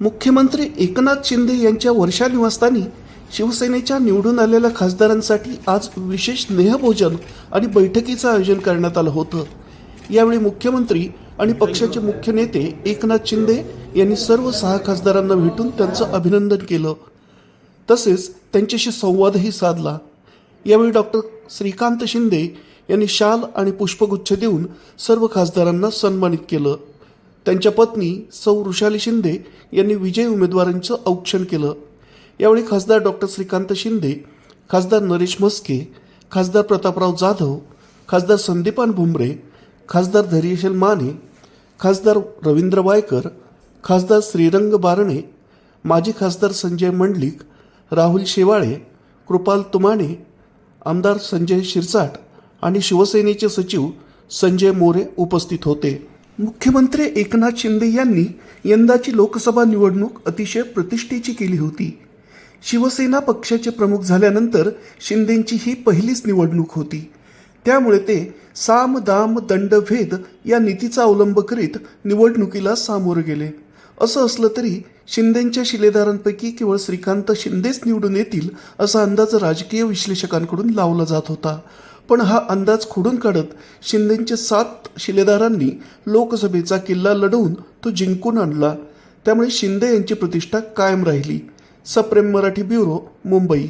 मुख्यमंत्री एकनाथ शिंदे यांच्या वर्षा निवासस्थानी शिवसेनेच्या निवडून आलेल्या खासदारांसाठी आज विशेष स्नेहभोजन आणि बैठकीचं आयोजन करण्यात आलं होतं. यावेळी मुख्यमंत्री आणि पक्षाचे मुख्य नेते एकनाथ शिंदे यांनी सर्व सहा खासदारांना भेटून त्यांचं अभिनंदन केलं. तसेच त्यांच्याशी संवादही साधला. यावेळी डॉक्टर श्रीकांत शिंदे यांनी शाल आणि पुष्पगुच्छ देऊन सर्व खासदारांना सन्मानित केलं. त्यांच्या पत्नी सौ वृषाली शिंदे यांनी विजयी उमेदवारांचं औक्षण केलं. यावेळी खासदार डॉक्टर श्रीकांत शिंदे खासदार नरेश म्हस्के खासदार प्रतापराव जाधव खासदार संदीपान भुमरे खासदार धैर्यशील माने खासदार रवींद्र वायकर खासदार श्रीरंग बारणे माजी खासदार संजय मंडलिक राहुल शेवाळे कृपाल तुमाने आमदार संजय शिरसाट आणि शिवसेनेचे सचिव संजय मोरे उपस्थित होते. मुख्यमंत्री एकनाथ शिंदे यांनी यंदाची लोकसभा निवडणूक अतिशय प्रतिष्ठेची केली होती. शिवसेना पक्षाचे प्रमुख झाल्यानंतर शिंदेंची ही पहिलीच निवडणूक होती. त्यामुळे ते साम दाम दंड भेद या नीतीचा अवलंब करीत निवडणुकीला सामोरे गेले. असं असलं तरी शिंदेंच्या शिलेदारांपैकी केवळ श्रीकांत शिंदेच निवडून येतील असा अंदाज राजकीय विश्लेषकांकडून लावला जात होता. पण हा अंदाज खोडून काढत शिंदेंचे सात शिलेदारांनी लोकसभेचा किल्ला लढवून तो जिंकून आणला. त्यामुळे शिंदे यांची प्रतिष्ठा कायम राहिली. सप्रेम मराठी ब्युरो मुंबई.